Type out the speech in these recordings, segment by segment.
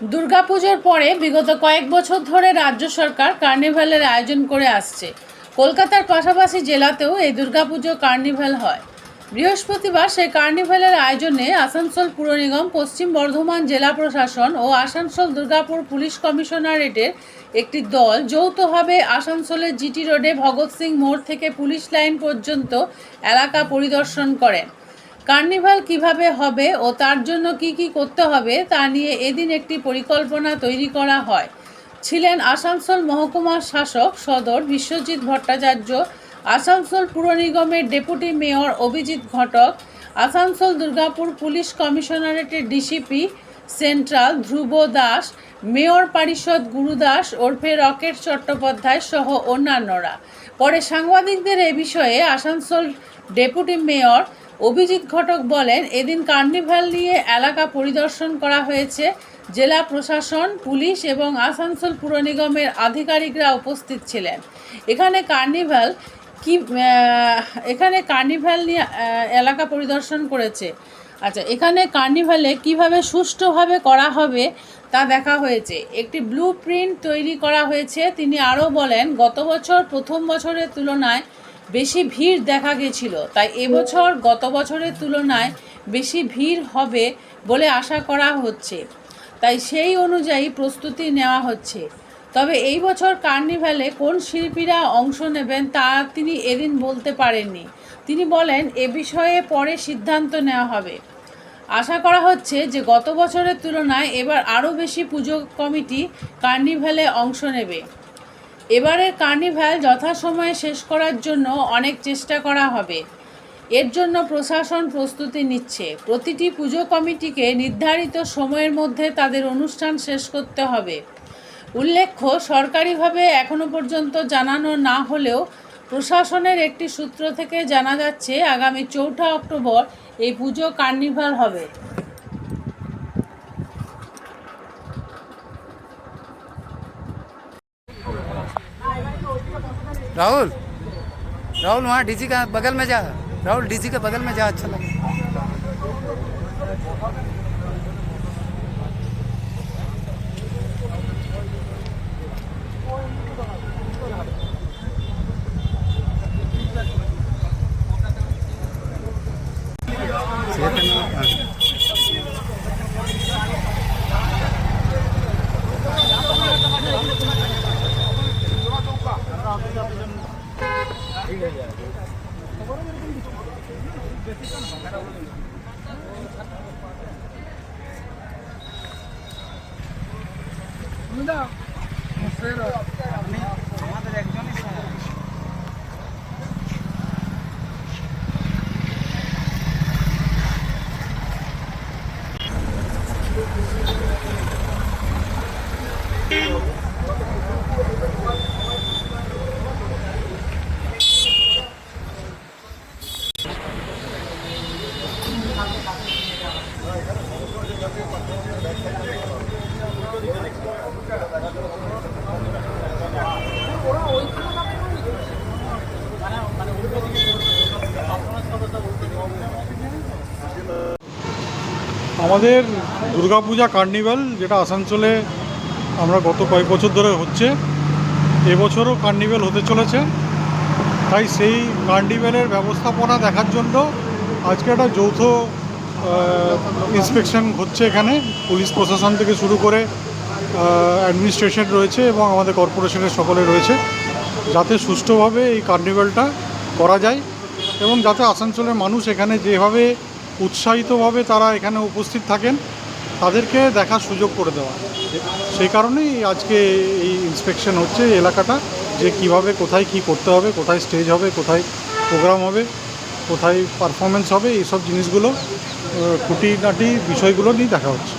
দুর্গাপুজোর পরে বিগত কয়েক বছর ধরে রাজ্য সরকার কার্নিভ্যালের আয়োজন করে আসছে। কলকাতার পাশাপাশি জেলাতেও এই দুর্গাপুজো কার্নিভ্যাল হয়। বৃহস্পতিবার সেই কার্নিভ্যালের আয়োজনে আসানসোল পুর নিগম, পশ্চিম বর্ধমান জেলা প্রশাসন ও আসানসোল দুর্গাপুর পুলিশ কমিশনারেটের একটি দল যৌথভাবে আসানসোলের জিটি রোডে ভগৎ সিং মোড় থেকে পুলিশ লাইন পর্যন্ত এলাকা পরিদর্শন করেন কার্নিভাল কীভাবে হবে ও তার জন্য কি কি করতে হবে তা নিয়ে এদিন একটি পরিকল্পনা তৈরি করা হয়। ছিলেন আসানসোল মহকুমার শাসক সদর বিশ্বজিৎ ভট্টাচার্য, আসানসোল পুর নিগমের deputy mayor Abhijit Ghatak, Asansol Durgapur police কমিশনারেটের DCP central Dhruba Das, mayor পারিষদ Gurudas ওরফে রকেট চট্টোপাধ্যায় সহ অন্যান্যরা। পরে সাংবাদিকদের এ বিষয়ে আসানসোল ডেপুটি মেয়র অভিজিৎ ঘটক বলেন, এদিন কার্নিভাল নিয়ে এলাকা পরিদর্শন করা হয়েছে। জেলা প্রশাসন, পুলিশ এবং আসানসোল পুর নিগমের আধিকারিকরা উপস্থিত ছিলেন। এখানে কার্নিভাল কি এখানে কার্নিভাল নিয়ে এলাকা পরিদর্শন করেছে। আচ্ছা এখানে কার্নিভালে কীভাবে সুষ্ঠুভাবে করা হবে তা দেখা হয়েছে। একটি ব্লু প্রিন্ট তৈরি করা হয়েছে। তিনি আরও বলেন, গত বছর প্রথম বছরের তুলনায় বেশি ভিড় দেখা গেছিল। তাই এবছর গত বছরের তুলনায় বেশি ভিড় হবে বলে আশা করা হচ্ছে। তাই সেই অনুযায়ী প্রস্তুতি নেওয়া হচ্ছে। তবে এই বছর কার্নিভ্যালে কোন শিল্পীরা অংশ নেবেন তা তিনি এদিন বলতে পারেননি। তিনি বলেন, এ বিষয়ে পরে সিদ্ধান্ত নেওয়া হবে। আশা করা হচ্ছে যে গত বছরের তুলনায় এবার আরও বেশি পুজো কমিটি কার্নিভ্যালে অংশ নেবে। এবারের কার্নিভ্যাল যথাসময়ে শেষ করার জন্য অনেক চেষ্টা করা হবে। এর জন্য প্রশাসন প্রস্তুতি নিচ্ছে। প্রতিটি পুজো কমিটিকে নির্ধারিত সময়ের মধ্যে তাদের অনুষ্ঠান শেষ করতে হবে। উল্লেখ্য, সরকারিভাবে এখনও পর্যন্ত জানানো না হলেও প্রশাসনের একটি সূত্র থেকে জানা যাচ্ছে, আগামী চৌঠা অক্টোবর এই পুজো কার্নিভাল হবে। राहुल राहुल वहाँ डीजी का बगल में जा। राहुल डीजी के बगल में जा अच्छा लगे। 누나, 무슨 일 আমাদের দুর্গাপূজা কার্নিভাল যেটা আসানসোলে আমরা গত কয়েক বছর ধরে হচ্ছে, এবছরও কার্নিভাল হতে চলেছে। তাই সেই কার্নিভালের ব্যবস্থাপনা দেখার জন্য আজকে একটা যৌথ ইন্সপেকশন হচ্ছে এখানে। পুলিশ প্রশাসন থেকে শুরু করে অ্যাডমিনিস্ট্রেশন রয়েছে এবং আমাদের কর্পোরেশনের সকলে রয়েছে, যাতে সুষ্ঠুভাবে এই কার্নিভালটা করা যায় এবং যাতে আসানসোলের মানুষ এখানে যেভাবে উৎসাহিতভাবে তারা এখানে উপস্থিত থাকেন তাদেরকে দেখার সুযোগ করে দেওয়া। সেই কারণেই আজকে এই ইন্সপেকশন হচ্ছে এলাকাটা যে কীভাবে কোথায় কি করতে হবে কোথায় স্টেজ হবে কোথায় প্রোগ্রাম হবে কোথায় পারফরমেন্স হবে এইসব জিনিসগুলো খুঁটিনাটি বিষয়গুলো নিয়ে দেখা হচ্ছে?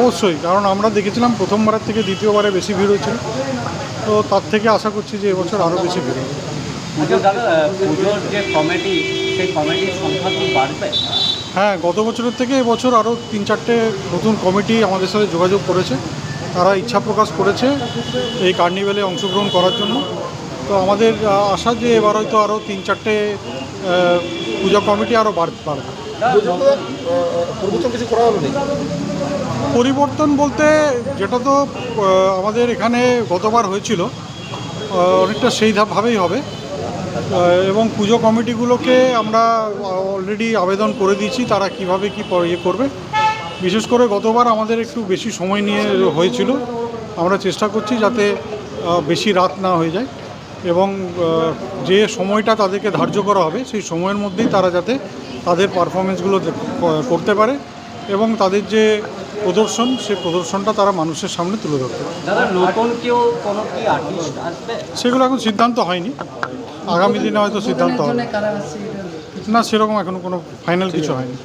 অবশ্যই কারণ আমরা দেখেছিলাম প্রথমবারের থেকে দ্বিতীয়বারে বেশি ভিড় হয়েছিল। তো তার থেকে আশা করছি যে এবছর আরও বেশি ভিড় হবে। আচ্ছা পুজোর যে কমিটি কমিটির হ্যাঁ গত বছরের থেকে এবছর আরও তিন চারটে নতুন কমিটি আমাদের সাথে যোগাযোগ করেছে। তারা ইচ্ছা প্রকাশ করেছে এই কার্নিভ্যালে অংশগ্রহণ করার জন্য। তো আমাদের আশা যে এবার হয়তো আরও তিন চারটে পূজা কমিটি আরও বাড়বে। পরিবর্তন বলতে যেটা তো আমাদের এখানে গতবার হয়েছিল অনেকটা সেই ধাপ- ভাবেই হবে। এবং পুজো কমিটিগুলোকে আমরা অলরেডি আবেদন করে দিয়েছি তারা কীভাবে কি ইয়ে করবে। বিশেষ করে গতবার আমাদের একটু বেশি সময় নিয়ে হয়েছিল। আমরা চেষ্টা করছি যাতে বেশি রাত না হয়ে যায় এবং যে সময়টা তাদেরকে ধার্য করা হবে সেই সময়ের মধ্যেই তারা যাতে তাদের পারফরমেন্সগুলো করতে পারে এবং তাদের যে প্রদর্শন সেই প্রদর্শনটা তারা মানুষের সামনে তুলে ধরতে সেগুলো এখন সিদ্ধান্ত হয়নি। আগামী দিনে হয়তো সিদ্ধান্ত হবে। না সেরকম এখনও কোনো ফাইনাল কিছু হয়নি।